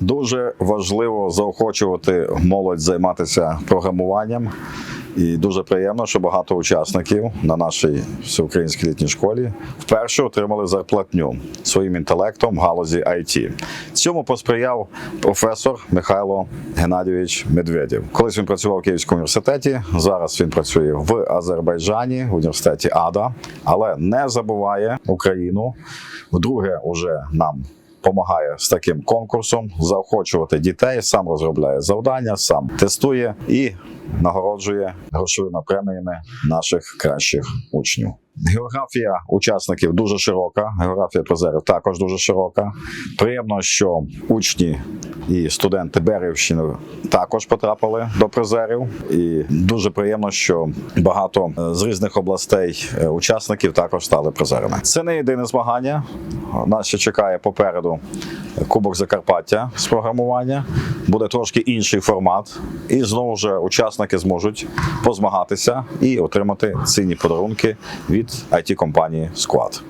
Дуже важливо заохочувати молодь займатися програмуванням. І дуже приємно, що багато учасників на нашій всеукраїнській літній школі вперше отримали зарплатню своїм інтелектом в галузі IT. Цьому посприяв професор Михайло Геннадійович Медведєв. Колись він працював в Київському університеті. Зараз він працює в Азербайджані в університеті АДА, але не забуває Україну. Вдруге, уже нам допомагає з таким конкурсом заохочувати дітей, сам розробляє завдання, сам тестує і нагороджує грошовими преміями наших кращих учнів. Географія учасників дуже широка. Географія призерів також дуже широка. Приємно, що учні і студенти Берівщини також потрапили до призерів. І дуже приємно, що багато е, з різних областей е, учасників також стали призерами. Це не єдине змагання. Нас ще чекає попереду Кубок Закарпаття з програмування. Буде трошки інший формат, і знову ж учасники зможуть позмагатися і отримати цінні подарунки від it компанії Squad.